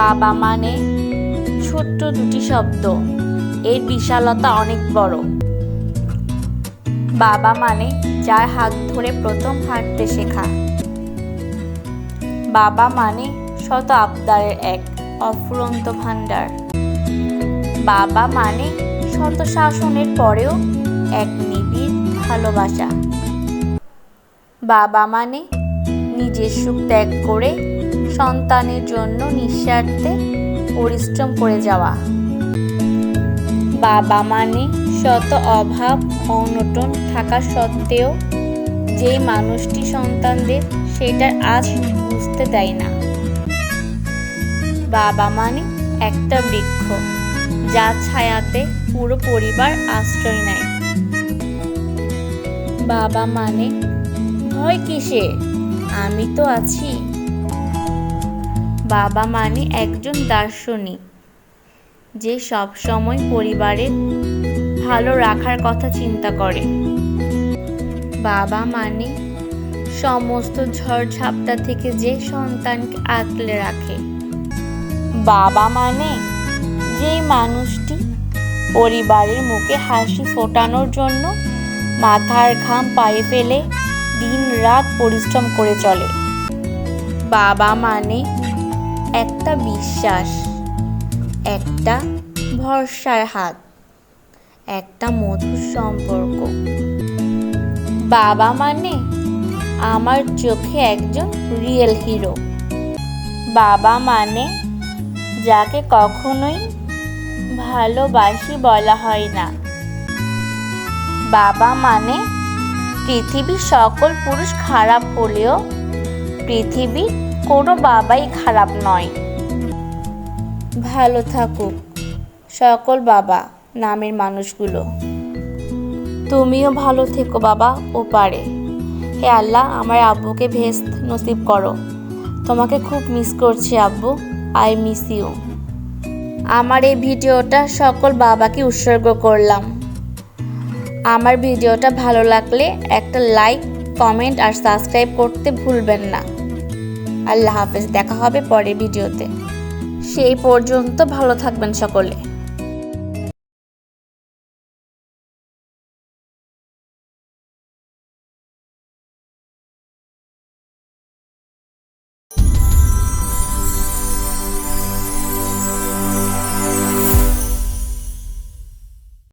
বাবা মানে? ছোট্ট দুটি শব্দ। এর বিশালতা অনেক বড়। বাবা মানে যার হাত ধরে প্রথম হাঁটতে শেখা। বাবা মানে শত আবদারের এক, অফুরন্ত ভাণ্ডার। বাবা মানে শত শাসনের পরেও এক নিবিড় ভালোবাসা। বাবা মানে নিজের সুখ ত্যাগ করে সন্তানের জন্য নিঃস্বার্থে পরিশ্রম করে যাওয়া। বাবা মানে শত অভাব, অনটন থাকা সত্ত্বেও যেই মানুষটি সন্তানদের সেটার আজ বুঝতে দেয় না। বাবা মানে একটা বৃক্ষ, যা ছায়াতে পুরো পরিবার আশ্রয় নেয়। বাবা মানে ভয় কিসে আমি তো আছি। বাবা মানে একজন দার্শনিক, যে সব সময় পরিবারের ভালো রাখার কথা চিন্তা করে। বাবা মানে সমস্ত ঝড়ঝাপটা থেকে যে সন্তানকে আঁকলে রাখে। বাবা মানে যেই মানুষটি পরিবারের মুখে হাসি ফোটানোর জন্য মাথার ঘাম পায়ে ফেলে দিন রাত পরিশ্রম করে চলে। বাবা মানে একটা বিশ্বাস, একটা ভরসার হাত, একটা মধুর সম্পর্ক। বাবা মানে আমার চোখে একজন রিয়েল হিরো বাবা মানে যাকে কখনোই ভালোবাসি বলা হয় না। বাবা মানে পৃথিবীর সকল পুরুষ খারাপ হলেও পৃথিবীর কোনো বাবাই খারাপ নয়। ভালো থাকুক সকল বাবা নামের মানুষগুলো। তুমিও ভালো থেকো বাবা ও পারে হে আল্লাহ আমার আব্বুকে ভেস্ত নসিব করো। তোমাকে খুব মিস করছি আব্বু আই মিস ইউ আমার এই ভিডিওটা সকল বাবাকে উৎসর্গ করলাম। আমার ভিডিওটা ভালো লাগলে একটা লাইক কমেন্ট আর সাবস্ক্রাইব করতে ভুলবেন না। আল্লাহ হাফেজ দেখা হবে পরের ভিডিওতে। সেই পর্যন্ত ভালো থাকবেন সকলে।